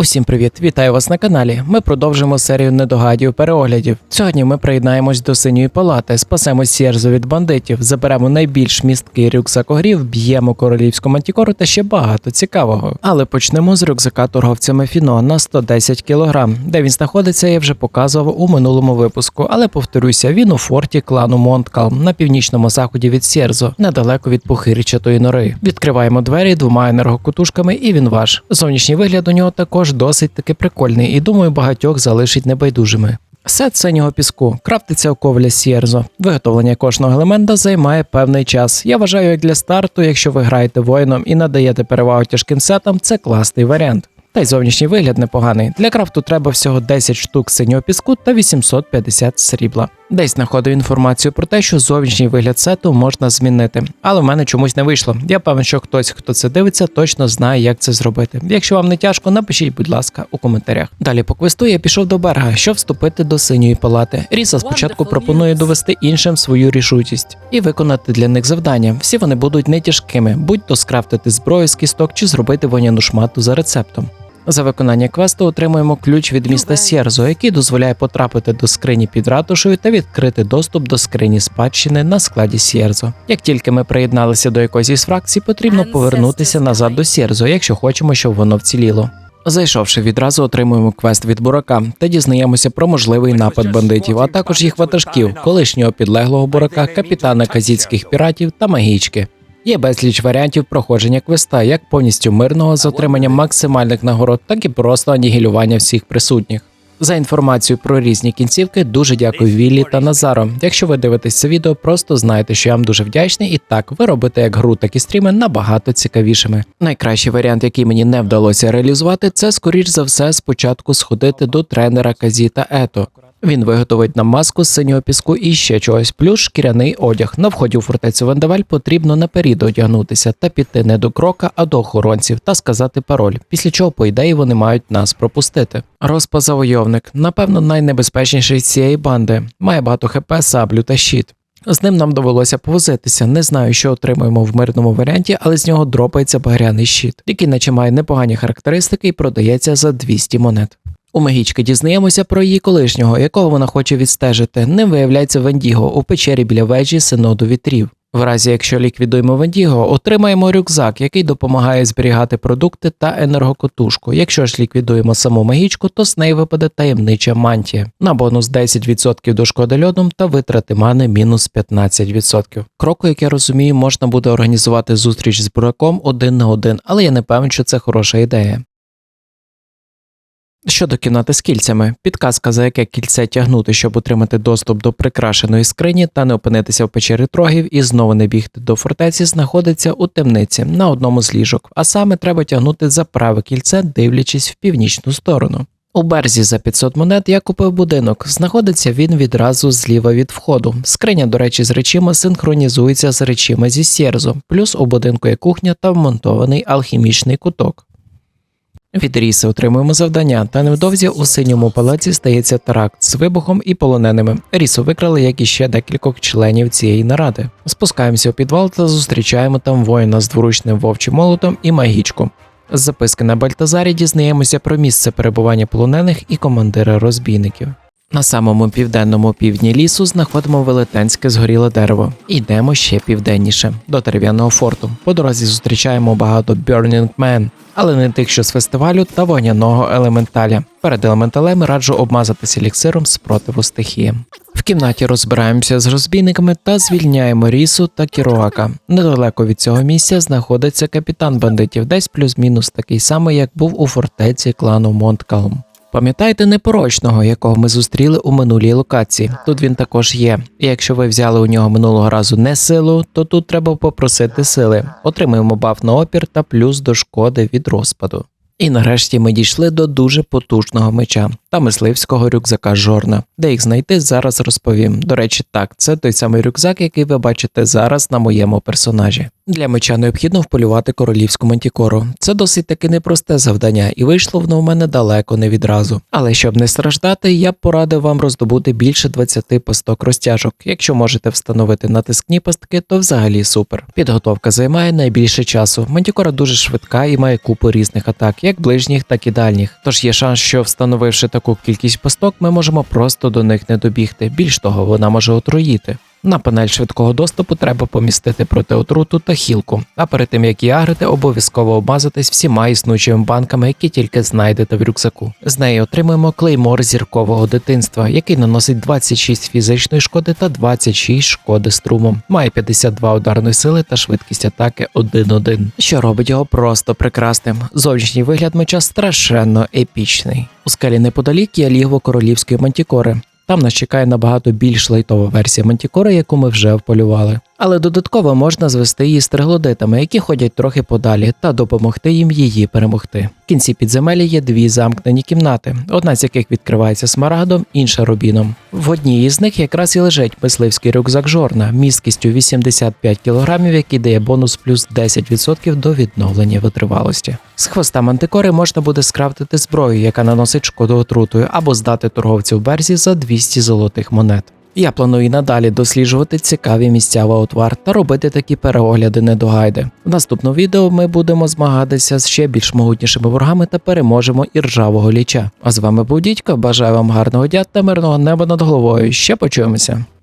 Усім привіт! Вітаю вас на каналі. Ми продовжимо серію недогадів переоглядів. Сьогодні ми приєднаємось до синьої палати, спасемо Сєрзу від бандитів, заберемо найбільш місткий рюкзак огрів, б'ємо королівську мантікору та ще багато цікавого. Але почнемо з рюкзака торговця Мефіно на 110 кг. Де він знаходиться, я вже показував у минулому випуску, але повторюся, він у форті клану Монткалм на північному заході від Сєрзо, недалеко від похирчатої нори. Відкриваємо двері двома енергокутушками, і він ваш. Зовнішній вигляд у нього також досить таки прикольний, і думаю, багатьох залишить небайдужими. Сет синього піску крафтиться у ковля Сєрзо. Виготовлення кожного елемента займає певний час. Я вважаю, як для старту, якщо ви граєте воїном і надаєте перевагу тяжким сетам, це класний варіант. Та й зовнішній вигляд непоганий. Для крафту треба всього 10 штук синього піску та 850 срібла. Десь знаходив інформацію про те, що зовнішній вигляд сету можна змінити, але в мене чомусь не вийшло. Я певен, що хтось, хто це дивиться, точно знає, як це зробити. Якщо вам не тяжко, напишіть, будь ласка, у коментарях. Далі по квесту я пішов до берега, щоб вступити до синьої палати. Ріса спочатку пропонує довести іншим свою рішучість і виконати для них завдання. Всі вони будуть не тяжкими, будь-то скрафтити зброю з кісток чи зробити воняну шмату за рецептом. За виконання квесту отримуємо ключ від міста Сєрзо, який дозволяє потрапити до скрині під ратушею та відкрити доступ до скрині спадщини на складі Сєрзо. Як тільки ми приєдналися до якоїсь із фракцій, потрібно повернутися назад до Сєрзо, якщо хочемо, щоб воно вціліло. Зайшовши відразу, отримуємо квест від бурака та дізнаємося про можливий напад бандитів, а також їх ватажків, колишнього підлеглого бурака, капітана казіцьких піратів та магічки. Є безліч варіантів проходження квеста, як повністю мирного з отриманням максимальних нагород, так і просто анігілювання всіх присутніх. За інформацію про різні кінцівки, дуже дякую Віллі та Назаро. Якщо ви дивитесь це відео, просто знайте, що я вам дуже вдячний, і так ви робите як гру, так і стріми набагато цікавішими. Найкращий варіант, який мені не вдалося реалізувати, це скоріш за все спочатку сходити до тренера Казі та Ето. Він виготовить нам маску з синього піску і ще чогось, плюс шкіряний одяг. На вході у фортецю Вандаваль потрібно наперед одягнутися та піти не до крока, а до охоронців та сказати пароль, після чого, по ідеї, вони мають нас пропустити. Розпазавойовник, напевно, найнебезпечніший цієї банди, має багато хп, саблю та щит. З ним нам довелося повозитися. Не знаю, що отримуємо в мирному варіанті, але з нього дропається багряний щит, який наче має непогані характеристики і продається за 200 монет. У магічки дізнаємося про її колишнього, якого вона хоче відстежити. Ним виявляється Вендіго у печері біля вежі синоду вітрів. В разі, якщо ліквідуємо Вендіго, отримаємо рюкзак, який допомагає зберігати продукти та енергокотушку. Якщо ж ліквідуємо саму магічку, то з неї випаде таємнича мантія. На бонус 10% до шкоди льодом та витрати мани мінус 15%. Кроку, як я розумію, можна буде організувати зустріч з бураком один на один, але я не певен, що це хороша ідея. Щодо кімнати з кільцями, підказка, за яке кільце тягнути, щоб отримати доступ до прикрашеної скрині та не опинитися в печері трогів і знову не бігти до фортеці, знаходиться у темниці на одному з ліжок, а саме треба тягнути за праве кільце, дивлячись в північну сторону. У берзі за 500 монет я купив будинок. Знаходиться він відразу зліва від входу. Скриня, до речі, з речима синхронізується з речима зі Сєрзо, плюс у будинку є кухня та вмонтований алхімічний куток. Від Ріси отримуємо завдання, та невдовзі у синьому палаці стається теракт з вибухом і полоненими. Рісу викрали, як і ще декількох членів цієї наради. Спускаємося у підвал та зустрічаємо там воїна з дворучним вовчим молотом і магічку. З записки на Бальтазарі дізнаємося про місце перебування полонених і командира розбійників. На самому південному півдні лісу знаходимо велетенське згоріле дерево. Йдемо ще південніше до дерев'яного форту. По дорозі зустрічаємо багато Burning Man, але не тих, що з фестивалю та вогняного елементаля. Перед елементалем раджу обмазатися еліксиром спротиву стихії. В кімнаті розбираємося з розбійниками та звільняємо рісу та кіруака. Недалеко від цього місця знаходиться капітан бандитів, десь плюс-мінус такий самий, як був у фортеці клану Монткалм. Пам'ятаєте непорочного, якого ми зустріли у минулій локації? Тут він також є. І якщо ви взяли у нього минулого разу не силу, то тут треба попросити сили. Отримуємо баф на опір та плюс до шкоди від розпаду. І нарешті ми дійшли до дуже потужного меча та мисливського рюкзака Жорна. Де їх знайти, зараз розповім. До речі, так, це той самий рюкзак, який ви бачите зараз на моєму персонажі. Для меча необхідно вполювати королівську мантікору. Це досить таки непросте завдання, і вийшло воно в мене далеко не відразу. Але щоб не страждати, я б порадив вам роздобути більше 20 пасток розтяжок. Якщо можете встановити натискні пастки, то взагалі супер. Підготовка займає найбільше часу. Мантікора дуже швидка і має купу різних атак, як ближніх, так і дальніх. Тож є шанс, що встановивши таку кількість пасток, ми можемо просто до них не добігти. Більш того, вона може отруїти. На панель швидкого доступу треба помістити протиотруту та хілку, а перед тим як її агрити, обов'язково обмазатись всіма існуючими банками, які тільки знайдете в рюкзаку. З неї отримуємо клеймор зіркового дитинства, який наносить 26 фізичної шкоди та 26 шкоди струмом. Має 52 ударної сили та швидкість атаки 1-1, що робить його просто прекрасним. Зовнішній вигляд меча страшенно епічний. У скелі неподалік є лігво королівської мантікори. Там нас чекає набагато більш лайтова версія Мантікора, яку ми вже вполювали. Але додатково можна звести її з які ходять трохи подалі, та допомогти їм її перемогти. В кінці підземелля є дві замкнені кімнати, одна з яких відкривається смарагдом, інша рубіном. В одній із них якраз і лежить мисливський рюкзак жорна місткістю 85 кг, який дає бонус плюс 10% до відновлення витривалості. З хвоста мантикори можна буде скрафтити зброю, яка наносить шкоду отрутою, або здати торговцю в берзі за 200 золотих монет. Я планую надалі досліджувати цікаві місця в Аутвар та робити такі переогляди недогайди. В наступному відео ми будемо змагатися з ще більш могутнішими ворогами та переможемо і ржавого ліча. А з вами був дідько. Бажаю вам гарного дня та мирного неба над головою. Ще почуємося.